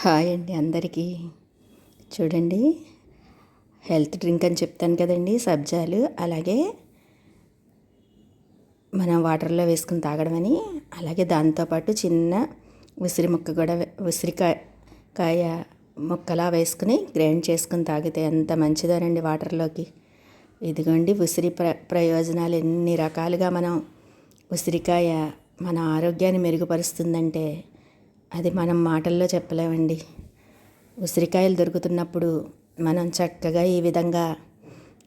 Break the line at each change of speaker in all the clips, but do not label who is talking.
Hi అండి అందరికీ. చూడండి హెల్త్ డ్రింక్ అని చెప్తాను కదండి సబ్జాలు. అలాగే మనం వాటర్లో వేసుకుని తాగడమని అలాగే దాంతోపాటు చిన్న ఉసిరి ముక్క కూడా ఉసిరికాయ కాయ ముక్కలా వేసుకుని గ్రైండ్ చేసుకుని తాగితే ఎంత మంచిదోనండి వాటర్లోకి. ఇదిగోండి ఉసిరి ప్ర ప్రయోజనాలు ఎన్ని రకాలుగా మనం ఉసిరికాయ మన ఆరోగ్యాన్ని మెరుగుపరుస్తుందంటే అది మనం మాటల్లో చెప్పలేమండి. ఉసిరికాయలు దొరుకుతున్నప్పుడు మనం చక్కగా ఈ విధంగా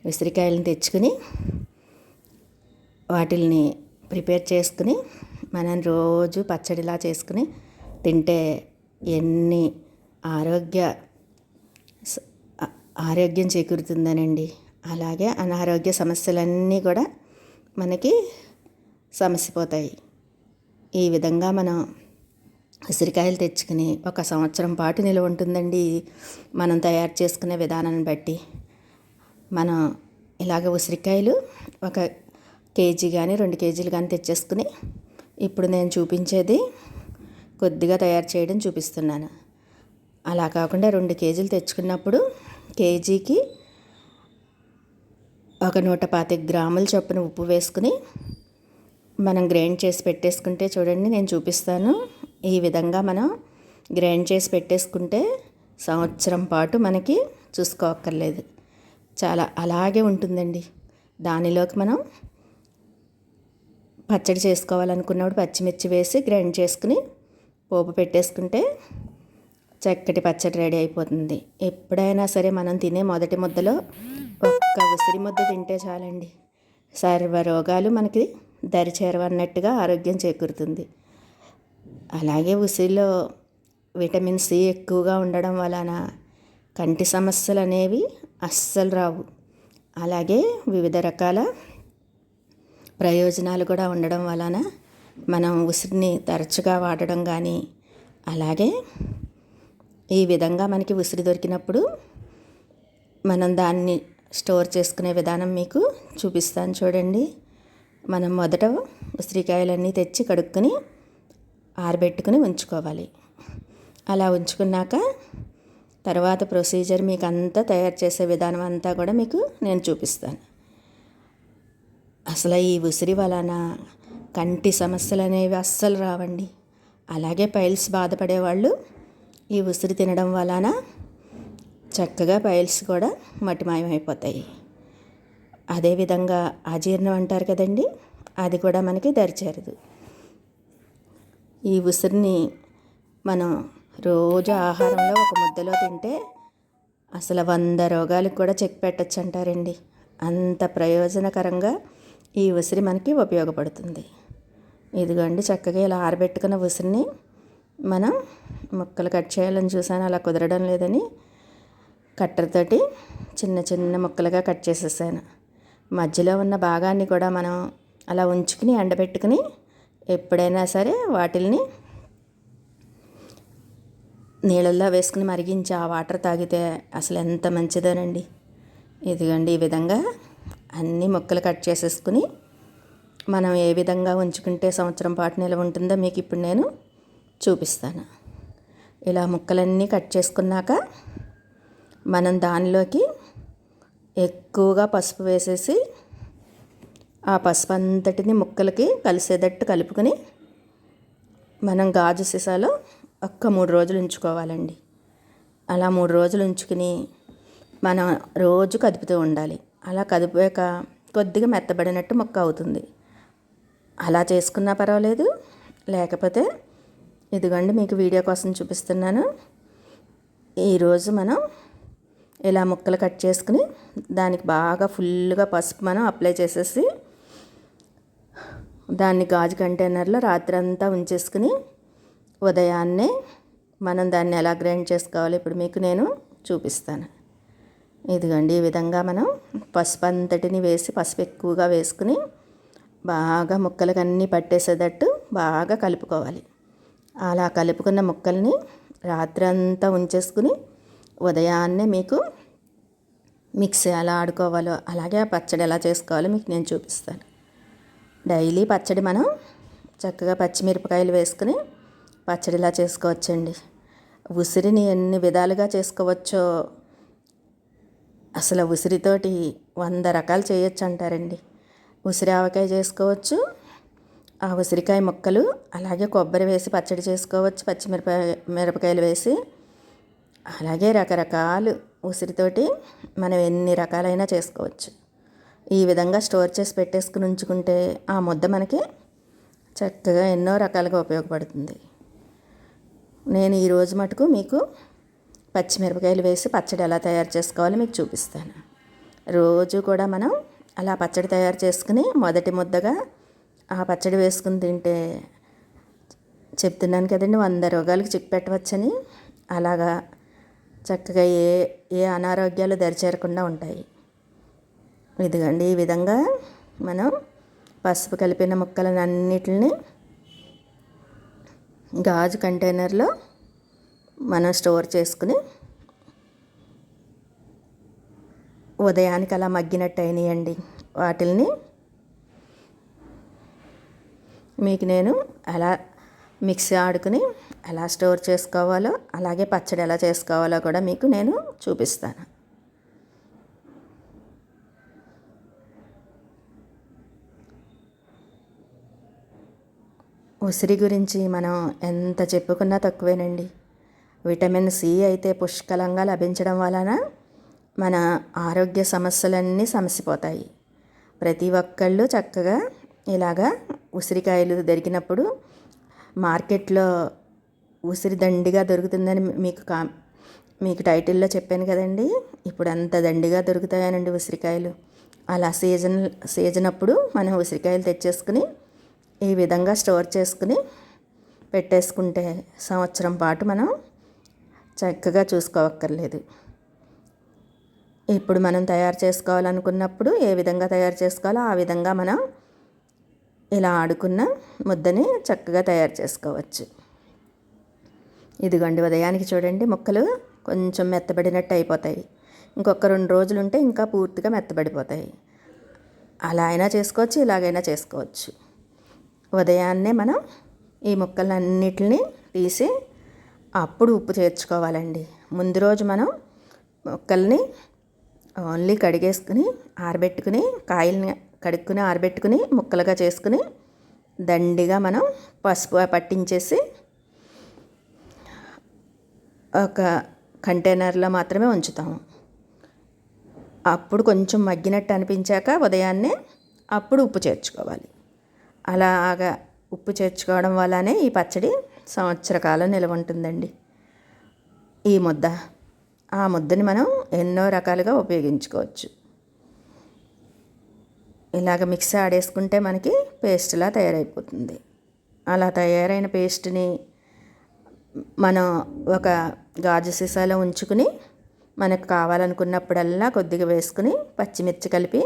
ఉసిరికాయలను తెచ్చుకుని వాటిల్ని ప్రిపేర్ చేసుకుని మనం రోజు పచ్చడిలా చేసుకుని తింటే ఎన్ని ఆరోగ్య ఆరోగ్యం చేకూరుతుందనండి. అలాగే అనారోగ్య సమస్యలన్నీ కూడా మనకి సమస్యపోతాయి ఈ విధంగా మనం ఉసిరికాయలు తెచ్చుకుని ఒక సంవత్సరం పాటు నిలువ ఉంటుందండి మనం తయారు చేసుకునే విధానాన్ని బట్టి. మనం ఇలాగ ఉసిరికాయలు ఒక కేజీ కానీ రెండు కేజీలు కానీ తెచ్చేసుకుని ఇప్పుడు నేను చూపించేది కొద్దిగా తయారు చేయడం చూపిస్తున్నాను. అలా కాకుండా రెండు కేజీలు తెచ్చుకున్నప్పుడు కేజీకి ఒక నూట పాతిక గ్రాముల చొప్పున ఉప్పు వేసుకుని మనం గ్రైండ్ చేసి పెట్టేసుకుంటే చూడండి నేను చూపిస్తాను. ఈ విధంగా మనం గ్రైండ్ చేసి పెట్టేసుకుంటే సంవత్సరం పాటు మనకి చూసుకోక్కర్లేదు. చాలా అలాగే ఉంటుందండి. దానిలోకి మనం పచ్చడి చేసుకోవాలనుకున్నప్పుడు పచ్చిమిర్చి వేసి గ్రైండ్ చేసుకుని పోపు పెట్టేసుకుంటే చక్కటి పచ్చడి రెడీ అయిపోతుంది. ఎప్పుడైనా సరే మనం తినే మొదటి ముద్దలో ఒక్క ఉసిరి ముద్ద తింటే చాలండి. సర్వ రోగాలు మనకి దరిచేరవన్నట్టుగా ఆరోగ్యం చేకూరుతుంది. అలాగే ఉసిరిలో విటమిన్ సి ఎక్కువగా ఉండడం వలన కంటి సమస్యలు అనేవి అస్సలు రావు. అలాగే వివిధ రకాల ప్రయోజనాలు కూడా ఉండడం వలన మనం ఉసిరిని తరచుగా వాడడం కానీ అలాగే ఈ విధంగా మనకి ఉసిరి దొరికినప్పుడు మనం దాన్ని స్టోర్ చేసుకునే విధానం మీకు చూపిస్తాను చూడండి. మనం మొదట ఉసిరికాయలన్నీ తెచ్చి కడుక్కొని ఆరబెట్టుకుని ఉంచుకోవాలి. అలా ఉంచుకున్నాక తర్వాత ప్రొసీజర్ మీకు అంతా తయారు చేసే విధానం అంతా కూడా మీకు నేను చూపిస్తాను. అసలు ఈ ఉసిరి వలన కంటి సమస్యలు అనేవి అస్సలు రావండి. అలాగే పైల్స్ బాధపడేవాళ్ళు ఈ ఉసిరి తినడం వలన చక్కగా పైల్స్ కూడా మటిమాయమైపోతాయి. అదేవిధంగా అజీర్ణం అంటారు కదండి అది కూడా మనకి దరిచేరదు. ఈ ఉసిరిని మనం రోజు ఆహారంలో ఒక ముద్దలో తింటే అసలు వంద రోగాలకు కూడా చెక్ పెట్టచ్చు అంటారండి అంత ప్రయోజనకరంగా ఈ ఉసిరి మనకి ఉపయోగపడుతుంది. ఇదిగోండి చక్కగా ఇలా ఆరబెట్టుకున్న ఉసిరిని మనం ముక్కలు కట్ చేయాలని చూసాను అలా కుదరడం లేదని కట్టర్తోటి చిన్న చిన్న ముక్కలుగా కట్ చేసేసాను. మధ్యలో ఉన్న భాగాన్ని కూడా మనం అలా ఉంచుకుని ఎండబెట్టుకుని ఎప్పుడైనా సరే వాటిల్ని నీళ్ళల్లో వేసుకుని మరిగించి ఆ వాటర్ తాగితే అసలు ఎంత మంచిదోనండి. ఇదిగోండి ఈ విధంగా అన్ని ముక్కలు కట్ చేసేసుకుని మనం ఏ విధంగా ఉంచుకుంటే సంవత్సరం పాటు నిల్వ ఉంటుందో మీకు ఇప్పుడు నేను చూపిస్తాను. ఇలా ముక్కలన్నీ కట్ చేసుకున్నాక మనం దానిలోకి ఎక్కువగా పసుపు వేసేసి ఆ పసుపు అంతటిని ముక్కలకి కలిసేటట్టు కలుపుకొని మనం గాజు సీసాలో ఒక్క మూడు రోజులు ఉంచుకోవాలండి. అలా మూడు రోజులు ఉంచుకుని మనం రోజు కదుపుతూ ఉండాలి. అలా కదిపాక కొద్దిగా మెత్తబడినట్టు ముక్క అవుతుంది. అలా చేసుకున్నా పర్వాలేదు. లేకపోతే ఇదిగోండి మీకు వీడియో కోసం చూపిస్తున్నాను. ఈరోజు మనం ఇలా ముక్కలు కట్ చేసుకుని దానికి బాగా ఫుల్గా పసుపు మనం అప్లై చేసేసి దాన్ని గాజు కంటైనర్లో రాత్రంతా ఉంచేసుకుని ఉదయాన్నే మనం దాన్ని ఎలా గ్రైండ్ చేసుకోవాలి ఇప్పుడు మీకు నేను చూపిస్తాను. ఇదిగోండి ఈ విధంగా మనం పసుపు అంతటిని వేసి పసుపు ఎక్కువగా వేసుకుని బాగా ముక్కలకు అన్నీ పట్టేసేటట్టు బాగా కలుపుకోవాలి. అలా కలుపుకున్న ముక్కల్ని రాత్రంతా ఉంచేసుకుని ఉదయాన్నే మీకు మిక్సీ ఎలా ఆడుకోవాలో అలాగే ఆ పచ్చడి ఎలా చేసుకోవాలో మీకు నేను చూపిస్తాను. డైలీ పచ్చడి మనం చక్కగా పచ్చిమిరపకాయలు వేసుకుని పచ్చడిలా చేసుకోవచ్చండి. ఉసిరిని ఎన్ని విధాలుగా చేసుకోవచ్చో అసలు ఉసిరితోటి వంద రకాలు చేయొచ్చు అంటారండి ఉసిరి ఆవకాయ చేసుకోవచ్చు ఆ ఉసిరికాయ ముక్కలు అలాగే కొబ్బరి వేసి పచ్చడి చేసుకోవచ్చు పచ్చిమిరపకాయ మిరపకాయలు వేసి అలాగే రకరకాలు ఉసిరితోటి మనం ఎన్ని రకాలైనా చేసుకోవచ్చు. ఈ విధంగా స్టోర్ చేసి పెట్టేసుకుని ఉంచుకుంటే ఆ ముద్ద మనకి చక్కగా ఎన్నో రకాలుగా ఉపయోగపడుతుంది. నేను ఈరోజు మటుకు మీకు పచ్చిమిరపకాయలు వేసి పచ్చడి ఎలా తయారు చేసుకోవాలో మీకు చూపిస్తాను. రోజు కూడా మనం అలా పచ్చడి తయారు చేసుకుని మొదటి ముద్దగా ఆ పచ్చడి వేసుకుని తింటే చెప్తున్నాను కదండి వంద రోగాలకు చిక్కు పెట్టవచ్చని. అలాగా చక్కగా ఏ ఏ అనారోగ్యాలు దరిచేరకుండా ఉంటాయి. ఇదిగండి ఈ విధంగా మనం పసుపు కలిపిన ముక్కలను అన్నిటిని గాజు కంటైనర్లో మనం స్టోర్ చేసుకుని ఉదయానికి అలా మగ్గినట్టు అయినాయండి. వాటిల్ని మీకు నేను ఎలా మిక్సీ ఆడుకుని ఎలా స్టోర్ చేసుకోవాలో అలాగే పచ్చడి ఎలా చేసుకోవాలో కూడా మీకు నేను చూపిస్తాను. ఉసిరి గురించి మనం ఎంత చెప్పుకున్నా తక్కువేనండి. విటమిన్ సి అయితే పుష్కలంగా లభించడం వలన మన ఆరోగ్య సమస్యలన్నీ సమసిపోతాయి. ప్రతి ఒక్కళ్ళు చక్కగా ఇలాగా ఉసిరికాయలు దొరికినప్పుడు మార్కెట్లో ఉసిరి దండిగా దొరుకుతుందని మీకు కా మీకు టైటిల్లో చెప్పాను కదండి. ఇప్పుడు అంత దండిగా దొరుకుతాయనండి ఉసిరికాయలు. అలా సీజన్ సీజన్ అప్పుడు మనం ఉసిరికాయలు తెచ్చేసుకుని ఈ విధంగా స్టోర్ చేసుకుని పెట్టేసుకుంటే సంవత్సరం పాటు మనం చక్కగా చూసుకోవక్కర్లేదు. ఇప్పుడు మనం తయారు చేసుకోవాలనుకున్నప్పుడు ఏ విధంగా తయారు చేసుకోవాలో ఆ విధంగా మనం ఇలా ఆడుకున్న ముద్దని చక్కగా తయారు చేసుకోవచ్చు. ఇదిగోండి ఉదయానికి చూడండి ముక్కలు కొంచెం మెత్తబడినట్టు అయిపోతాయి. ఇంకొక రెండు రోజులు ఉంటే ఇంకా పూర్తిగా మెత్తబడిపోతాయి. అలా అయినా చేసుకోవచ్చు ఇలాగైనా చేసుకోవచ్చు. ఉదయాన్నే మనం ఈ ముక్కలన్నిటిని తీసి అప్పుడు ఉప్పు చేర్చుకోవాలండి. ముందు రోజు మనం ముక్కల్ని ఓన్లీ కడిగేసుకుని ఆరబెట్టుకుని కాయల్ని కడుక్కుని ఆరబెట్టుకుని ముక్కలుగా చేసుకుని దండిగా మనం పసుపు పట్టించేసి ఒక కంటైనర్లో మాత్రమే ఉంచుతాము. అప్పుడు కొంచెం మగ్గినట్టు అనిపించాక ఉదయాన్నే అప్పుడు ఉప్పు చేర్చుకోవాలి. అలాగా ఉప్పు చేర్చుకోవడం వల్లనే ఈ పచ్చడి సంవత్సర కాలం నిలవ ఉంటుందండి ఈ ముద్ద ఆ ముద్దని మనం ఎన్నో రకాలుగా ఉపయోగించుకోవచ్చు. ఇలాగ మిక్సీ ఆడేసుకుంటే మనకి పేస్ట్లా తయారైపోతుంది. అలా తయారైన పేస్ట్ని మనం ఒక గాజు సీసాలో ఉంచుకుని మనకు కావాలనుకున్నప్పుడల్లా కొద్దిగా వేసుకుని పచ్చిమిర్చి కలిపి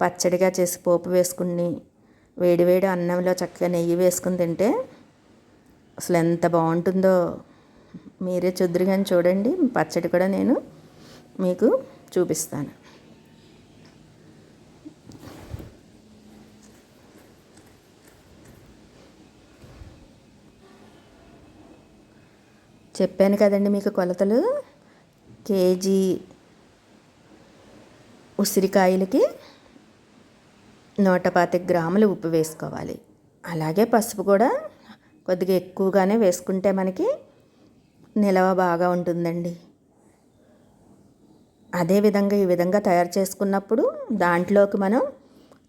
పచ్చడిగా చేసి పోపు వేసుకుని వేడివేడి అన్నంలో చక్కగా నెయ్యి వేసుకుని తింటే అసలు ఎంత బాగుంటుందో మీరే చుద్దురు కానీ చూడండి. పచ్చడి కూడా నేను మీకు చూపిస్తాను. చెప్పాను కదండి మీకు కొలతలు. కేజీ ఉసిరికాయలకి నూట పాతిక గ్రాములు ఉప్పు వేసుకోవాలి. అలాగే పసుపు కూడా కొద్దిగా ఎక్కువగానే వేసుకుంటే మనకి నిలవ బాగా ఉంటుందండి. అదేవిధంగా ఈ విధంగా తయారు చేసుకున్నప్పుడు దాంట్లోకి మనం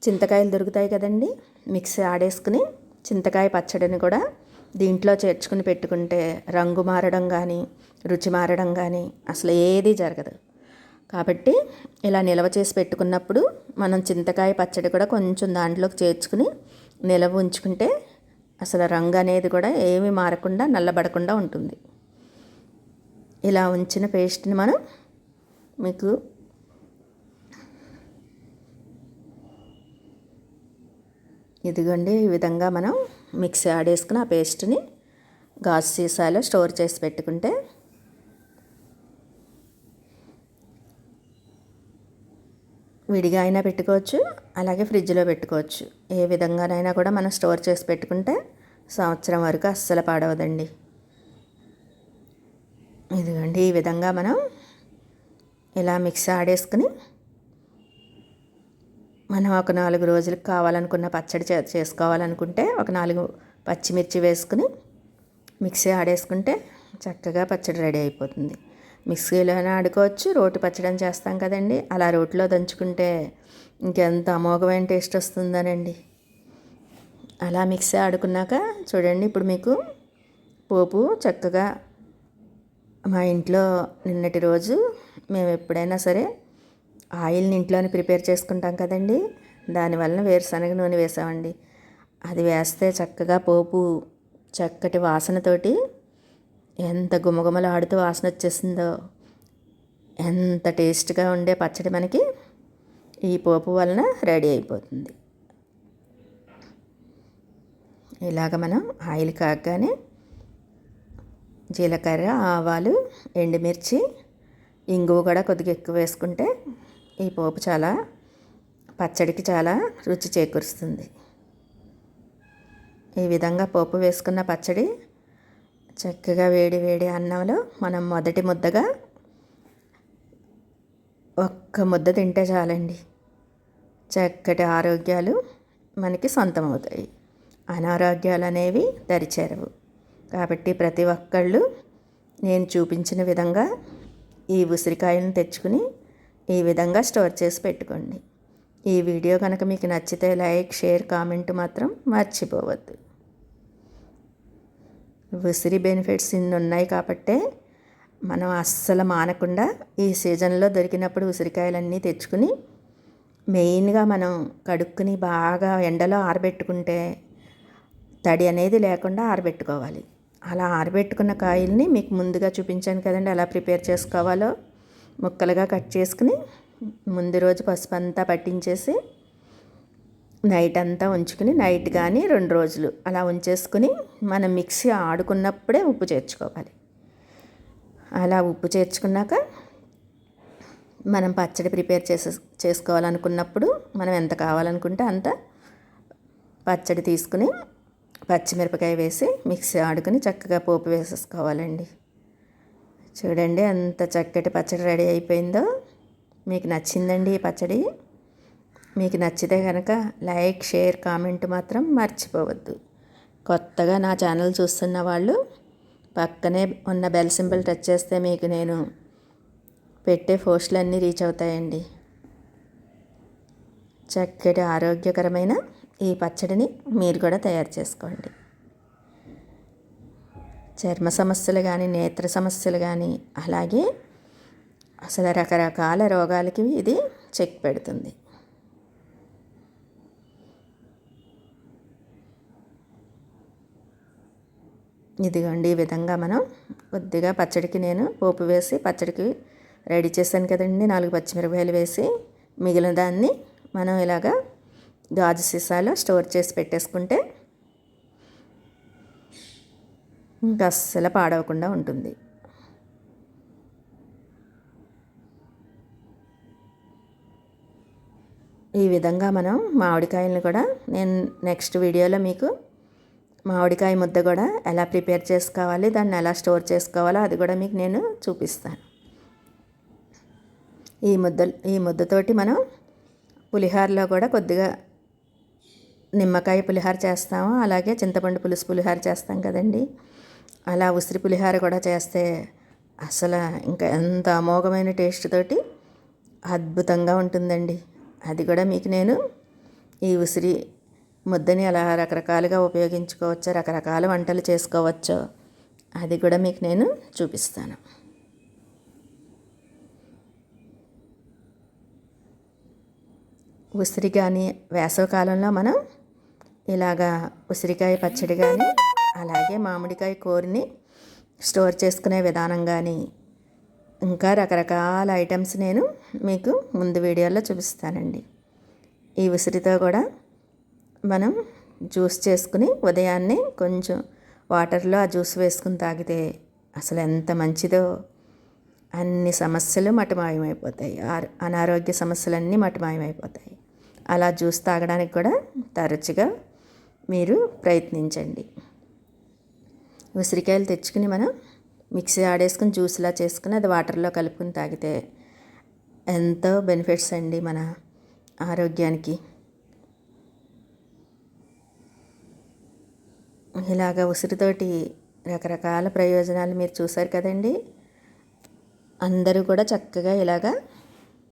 చింతకాయలు దొరుకుతాయి కదండి. మిక్సీ ఆడేసుకుని చింతకాయ పచ్చడిని కూడా దీంట్లో చేర్చుకుని పెట్టుకుంటే రంగు మారడం కానీ రుచి మారడం కానీ అసలు ఏది జరగదు. కాబట్టి ఇలా నిల్వ చేసి పెట్టుకున్నప్పుడు మనం చింతకాయ పచ్చడి కూడా కొంచెం దాంట్లోకి చేర్చుకుని నిల్వ ఉంచుకుంటే అసలు రంగు అనేది కూడా ఏమి మారకుండా నల్లబడకుండా ఉంటుంది. ఇలా ఉంచిన పేస్ట్ని మనం మీకు ఇదిగోండి ఈ విధంగా మనం మిక్సీ ఆడేసుకుని ఆ పేస్ట్ని గాజు సీసాలో స్టోర్ చేసి పెట్టుకుంటే విడిగా అయినా పెట్టుకోవచ్చు అలాగే ఫ్రిడ్జ్లో పెట్టుకోవచ్చు. ఏ విధంగానైనా కూడా మనం స్టోర్ చేసి పెట్టుకుంటే సంవత్సరం వరకు అస్సలు పాడవదండి. ఇదిగోండి ఈ విధంగా మనం ఇలా మిక్స్ ఆడేసుకుని మనం ఒక నాలుగు రోజులకు కావాలనుకున్న పచ్చడి చే చేసుకోవాలనుకుంటే ఒక నాలుగు పచ్చిమిర్చి వేసుకుని మిక్సీ ఆడేసుకుంటే చక్కగా పచ్చడి రెడీ అయిపోతుంది. మిక్సీలోనే ఆడుకోవచ్చు రోటి పచ్చడం చేస్తాం కదండి. అలా రోటిలో దంచుకుంటే ఇంకెంత అమోఘమైన టేస్ట్ వస్తుందనండి. అలా మిక్సీ ఆడుకున్నాక చూడండి ఇప్పుడు మీకు పోపు చక్కగా మా ఇంట్లో నిన్నటి రోజు మేము ఎప్పుడైనా సరే ఆయిల్ని ఇంట్లోనే ప్రిపేర్ చేసుకుంటాం కదండి. దానివల్ల వేరుశనగ నూనె వేసామండి. అది వేస్తే చక్కగా పోపు చక్కటి వాసనతోటి ఎంత గుమగుమలాడుతూ వాసన వచ్చేసిందో. ఎంత టేస్ట్గా ఉండే పచ్చడి మనకి ఈ పోపు వలన రెడీ అయిపోతుంది. ఇలాగ మనం ఆయిల్ కాగానే జీలకర్ర ఆవాలు ఎండుమిర్చి ఇంగువ కూడా కొద్దిగా ఎక్కువ వేసుకుంటే ఈ పోపు చాలా పచ్చడికి చాలా రుచి చేకూరుస్తుంది. ఈ విధంగా పోపు వేసుకున్న పచ్చడి చక్కగా వేడి వేడి అన్నంలో మనం మొదటి ముద్దగా ఒక్క ముద్ద తింటే చాలండి. చక్కటి ఆరోగ్యాలు మనకి సొంతమవుతాయి. అనారోగ్యాలు అనేవి దరిచేరవు. కాబట్టి ప్రతి ఒక్కళ్ళు నేను చూపించిన విధంగా ఈ ఉసిరికాయలను తెచ్చుకుని ఈ విధంగా స్టోర్ చేసి పెట్టుకోండి. ఈ వీడియో కనుక మీకు నచ్చితే లైక్ షేర్ కామెంట్ మాత్రం మర్చిపోవద్దు. ఉసిరి బెనిఫిట్స్ ఇన్ని ఉన్నాయి కాబట్టే మనం అస్సలు మానకుండా ఈ సీజన్లో దొరికినప్పుడు ఉసిరికాయలన్నీ తెచ్చుకుని మెయిన్గా మనం కడుక్కుని బాగా ఎండలో ఆరబెట్టుకుంటే తడి అనేది లేకుండా ఆరబెట్టుకోవాలి. అలా ఆరబెట్టుకున్న కాయల్ని మీకు ముందుగా చూపించాను కదండి ఎలా ప్రిపేర్ చేసుకోవాలో. ముక్కలుగా కట్ చేసుకుని ముందు రోజు పసుపు అంతా పట్టించేసి నైట్ అంతా ఉంచుకుని నైట్ కానీ రెండు రోజులు అలా ఉంచేసుకుని మనం మిక్సీ ఆడుకున్నప్పుడే ఉప్పు చేర్చుకోవాలి. అలా ఉప్పు చేర్చుకున్నాక మనం పచ్చడి ప్రిపేర్ చేసే చేసుకోవాలనుకున్నప్పుడు మనం ఎంత కావాలనుకుంటే అంత పచ్చడి తీసుకుని పచ్చిమిరపకాయ వేసి మిక్సీ ఆడుకుని చక్కగా పోపు వేసేసుకోవాలండి. చూడండి ఎంత చక్కటి పచ్చడి రెడీ అయిపోయిందో. మీకు నచ్చిందండి ఈ పచ్చడి? మీకు నచ్చితే కనుక లైక్ షేర్ కామెంట్ మాత్రం మర్చిపోవద్దు. కొత్తగా నా ఛానల్ చూస్తున్న వాళ్ళు పక్కనే ఉన్న బెల్ సింబల్ టచ్ చేస్తే మీకు నేను పెట్టే పోస్టులు అన్నీ రీచ్ అవుతాయండి. చక్కటి ఆరోగ్యకరమైన ఈ పచ్చడిని మీరు కూడా తయారు చేసుకోండి. చర్మ సమస్యలు కానీ నేత్ర సమస్యలు కానీ అలాగే అసలు రకరకాల రోగాలకి ఇది చెక్ పెడుతుంది. ఇదిగోండి ఈ విధంగా మనం కొద్దిగా పచ్చడికి నేను పోపు వేసి పచ్చడికి రెడీ చేశాను కదండి. నాలుగు పచ్చిమిరపకాయలు వేసి మిగిలిన దాన్ని మనం ఇలాగా గాజు సీసాలో స్టోర్ చేసి పెట్టేసుకుంటే ఇంకా అస్సలు పాడవకుండా ఉంటుంది. ఈ విధంగా మనం మామిడికాయలను కూడా నేను నెక్స్ట్ వీడియోలో మీకు మామిడికాయ ముద్ద కూడా ఎలా ప్రిపేర్ చేసుకోవాలి దాన్ని ఎలా స్టోర్ చేసుకోవాలో అది కూడా మీకు నేను చూపిస్తాను. ఈ ముద్ద ఈ ముద్దతోటి మనం పులిహారలో కూడా కొద్దిగా నిమ్మకాయ పులిహార చేస్తాము అలాగే చింతపండు పులుసు పులిహార చేస్తాం కదండి. అలా ఉసిరి పులిహార కూడా చేస్తే అసలు ఇంకా ఎంత అమోఘమైన టేస్ట్ తోటి అద్భుతంగా ఉంటుందండి. అది కూడా మీకు నేను ఈ ఉసిరి ముద్దని అలా రకరకాలుగా ఉపయోగించుకోవచ్చో? రకరకాల వంటలు చేసుకోవచ్చో? అది కూడా మీకు నేను చూపిస్తాను. ఉసిరి కానీ వేసవకాలంలో మనం ఇలాగా ఉసిరికాయ పచ్చడి కానీ అలాగే మామిడికాయ కూరని స్టోర్ చేసుకునే విధానం కానీ ఇంకా రకరకాల ఐటమ్స్ నేను మీకు ముందు వీడియోలో చూపిస్తానండి. ఈ ఉసిరితో కూడా మనం జ్యూస్ చేసుకుని ఉదయాన్నే కొంచెం వాటర్లో ఆ జ్యూస్ వేసుకుని తాగితే అసలు ఎంత మంచిదో. అన్ని సమస్యలు మటమాయమైపోతాయి. అనారోగ్య సమస్యలన్నీ మటమాయమైపోతాయి. అలా జ్యూస్ తాగడానికి కూడా తరచుగా మీరు ప్రయత్నించండి. ఉసిరికాయలు తెచ్చుకుని మనం మిక్సీ ఆడేసుకుని జ్యూస్లా చేసుకుని అది వాటర్లో కలుపుకుని తాగితే ఎంతో బెనిఫిట్స్ అండి మన ఆరోగ్యానికి. ఇలాగ ఉసిరితోటి రకరకాల ప్రయోజనాలు మీరు చూసారు కదండి. అందరూ కూడా చక్కగా ఇలాగా